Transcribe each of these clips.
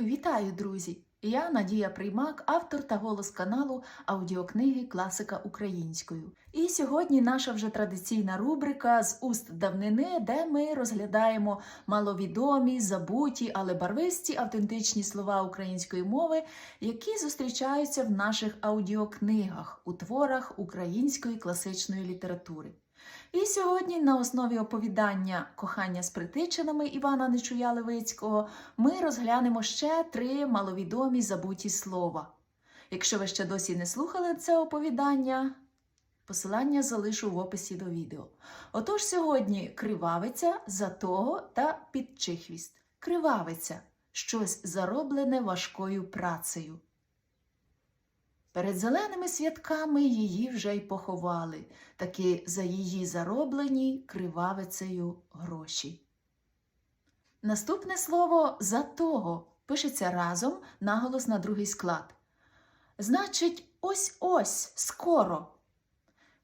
Вітаю, друзі! Я Надія Приймак, автор та голос каналу аудіокниги Класика українською. І сьогодні наша вже традиційна рубрика з уст давнини, де ми розглядаємо маловідомі, забуті, але барвисті автентичні слова української мови, які зустрічаються в наших аудіокнигах у творах української класичної літератури. І сьогодні на основі оповідання Кохання з притичинами Івана Нечуя Левицького ми розглянемо ще три маловідомі забуті слова. Якщо ви ще досі не слухали це оповідання, посилання залишу в описі до відео. Отож сьогодні кривавиця, затого та підчихвіст. Кривавиця щось зароблене важкою працею. Перед зеленими святками її вже й поховали, таки за її зароблені кривавицею гроші. Наступне слово за того пишеться разом наголос на другий склад. Значить, ось ось скоро.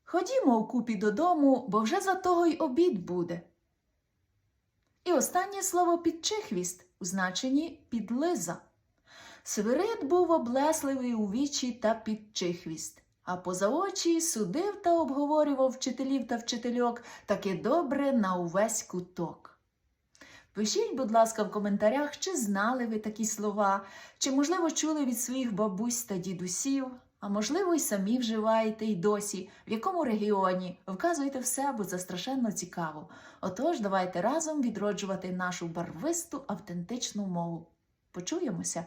Ходімо укупі додому, бо вже за того й обід буде. І останнє слово підчихвіст у значенні підлиза. Свирид був облесливий у вічі та підчихвіст, а поза очі судив та обговорював вчителів та вчительок таки добре на увесь куток. Пишіть, будь ласка, в коментарях, чи знали ви такі слова, чи, можливо, чули від своїх бабусь та дідусів, а можливо, й самі вживаєте й досі, в якому регіоні. Вказуйте все, бо це страшенно цікаво. Отож, давайте разом відроджувати нашу барвисту автентичну мову. Почуємося!